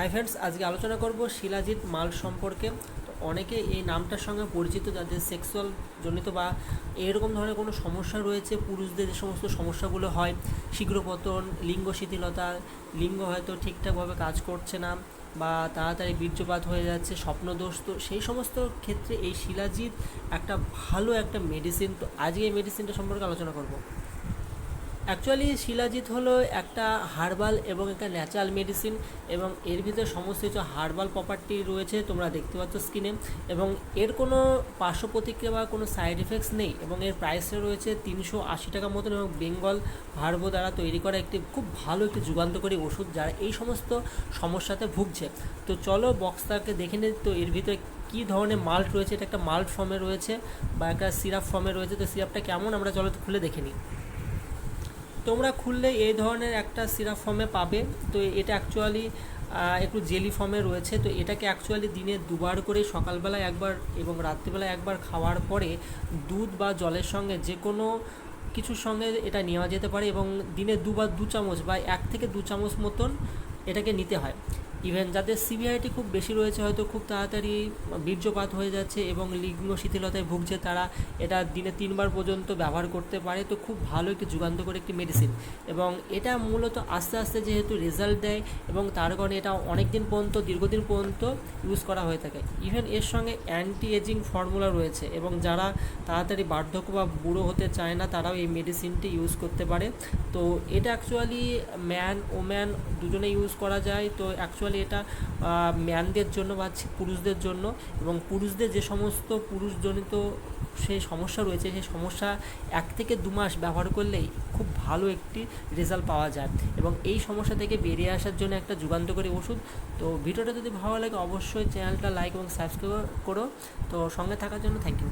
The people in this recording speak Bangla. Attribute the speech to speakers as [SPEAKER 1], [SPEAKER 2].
[SPEAKER 1] হাই ফ্রেন্ডস আজকে আলোচনা করব শিলাজিৎ মাল সম্পর্কে। তো অনেকে এই নামটার সঙ্গে পরিচিত, যাদের সেক্সুয়াল জনিত বা এরকম ধরনের কোনো সমস্যা রয়েছে, পুরুষদের যে সমস্ত সমস্যাগুলো হয় শীঘ্রপতন লিঙ্গ শিথিলতা, লিঙ্গ হয়তো ঠিকঠাকভাবে কাজ করছে না, বা তাড়াতাড়ি বীর্যপাত হয়ে যাচ্ছে, স্বপ্নদোষ, তো সেই সমস্ত ক্ষেত্রে এই শিলাজিৎ একটা ভালো একটা মেডিসিন তো আজকে এই মেডিসিনটা সম্পর্কে আলোচনা করব। অ্যাকচুয়ালি শিলাজিৎ হলো একটা হার্বাল এবং একটা ন্যাচারাল মেডিসিন এবং এর ভিতরে সমস্ত কিছু হার্বাল প্রপার্টি রয়েছে, তোমরা দেখতে পাচ্ছ স্কিনে এবং এর কোনো পার্শ্ব প্রতিক্রিয়া বা কোনো সাইড এফেক্টস নেই এবং এর প্রাইসটা রয়েছে তিনশো আশি টাকা মতন এবং বেঙ্গল হার্বো দ্বারা তৈরি করা একটি খুব ভালো একটি যুগান্তকারী ওষুধ যারা এই সমস্ত সমস্যাতে ভুগছে। তো চলো বক্সটাকে দেখে নিই, তো এর ভিতরে কী ধরনের মাল্ট রয়েছে? এটা একটা মাল্ট ফর্মে রয়েছে বা একটা সিরাপ ফর্মে রয়েছে। তো সিরাপটা কেমন? আমরা চলো খুলে দেখে নিই। তোমরা খুললে এই ধরনের একটা সিরাপ ফর্মে পাবে। তো এটা অ্যাকচুয়ালি একটু জেলি ফর্মে রয়েছে। তো এটাকে অ্যাকচুয়ালি দিনে দুবার করে সকালবেলা একবার এবং রাত্রিবেলা একবার খাওয়ার পরে দুধ বা জলের সঙ্গে যে কোনো কিছুর সঙ্গে এটা নেওয়া যেতে পারে এবং দিনে দুবার দু চামচ বা এক থেকে দু চামচ মতন এটাকে নিতে হয়। ইভেন যাদের সিভিআইটি খুব বেশি রয়েছে, হয়তো খুব তাড়াতাড়ি বীর্যপাত হয়ে যাচ্ছে এবং লিগ্ন শিথিলতায় ভুগছে তারা, এটা দিনে তিনবার পর্যন্ত ব্যবহার করতে পারে। তো খুব ভালো একটি যুগান্তকর একটি মেডিসিন এবং এটা মূলত আস্তে আস্তে যেহেতু রেজাল্ট দেয় এবং তার কারণে এটা অনেক দিন পর্যন্ত, দীর্ঘদিন পর্যন্ত ইউজ করা হয়ে থাকে। ইভেন এর সঙ্গে অ্যান্টি এজিং ফর্মুলা রয়েছে এবং যারা তাড়াতাড়ি বার্ধক্য বা বুড়ো হতে চায় না, তারাও এই মেডিসিনটি ইউজ করতে পারে। তো এটা অ্যাকচুয়ালি ম্যান ওম্যান দুজনে ইউজ করা যায়। তো অ্যাকচুয়ালি এটা ম্যানদের জন্য বা পুরুষদের জন্য এবং পুরুষদের যে সমস্ত পুরুষজনিত সেই সমস্যা রয়েছে সেই সমস্যা এক থেকে দু মাস ব্যবহার করলেই খুব ভালো একটি রেজাল্ট পাওয়া যায় এবং এই সমস্যা থেকে বেরিয়ে আসার জন্য একটা যুগান্তকারী ওষুধ। তো ভিডিওটা যদি ভালো লাগে অবশ্যই চ্যানেলটা লাইক এবং সাবস্ক্রাইব করো। তো সঙ্গে থাকার জন্য থ্যাংক ইউ